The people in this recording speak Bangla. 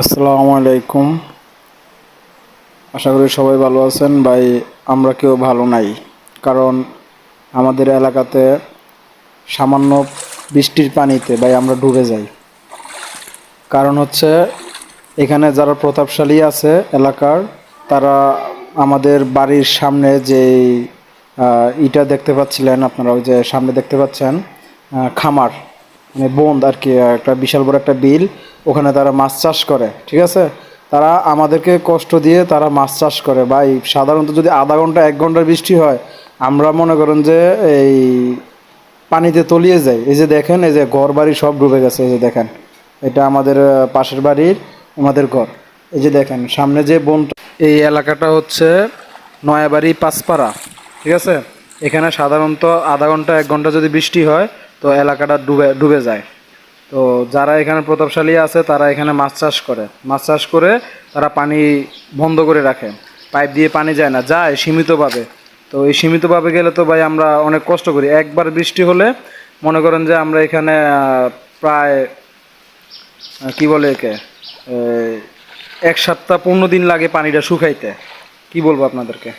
আসসালামু আলাইকুম। আশা করি সবাই ভালো আছেন। ভাই, আমরা কেউ ভালো নাই, কারণ আমাদের এলাকাতে সামান্য বৃষ্টির পানিতে ভাই আমরা ডুবে যাই। কারণ হচ্ছে এখানে যারা প্রতাপশালী আছে এলাকার, তারা আমাদের বাড়ির সামনে যে ইটা দেখতে পাচ্ছিলেন আপনারা, ওই যে সামনে দেখতে পাচ্ছেন খামার। মানে বন্ধ আর কি, একটা বিশাল বড় একটা বিল, ওখানে তারা মাছ চাষ করে, ঠিক আছে? তারা আমাদেরকে কষ্ট দিয়ে তারা মাছ চাষ করে। ভাই, সাধারণত যদি আধা ঘণ্টা, এক ঘণ্টার বৃষ্টি হয়, আমরা মনে করেন যে এই পানিতে তলিয়ে যায় এই যে দেখেন, এই যে ঘর বাড়ি সব ডুবে গেছে, এই যে দেখেন। এটা আমাদের পাশের বাড়ির আমাদের ঘর। এই যে দেখেন, সামনে যে বন এই এলাকাটা হচ্ছে নয়াবাড়ি পাঁচপাড়া, ঠিক আছে? এখানে সাধারণত আধা ঘণ্টা, এক ঘণ্টা যদি বৃষ্টি হয় তো এলাকাটা ডুবে ডুবে যায়। তো যারা এখানে প্রতাপশালী আছে, তারা এখানে মাছ চাষ করে। মাছ চাষ করে তারা পানি বন্ধ করে রাখে। পাইপ দিয়ে পানি যায় না, যায় সীমিতভাবে। তো এই সীমিতভাবে গেলে তো ভাই আমরা অনেক কষ্ট করি। একবার বৃষ্টি হলে মনে করেন যে আমরা এখানে প্রায় কি বলে একে এক সপ্তাহ পনেরো দিন লাগে পানিটা শুকাইতে। কি বলব আপনাদেরকে?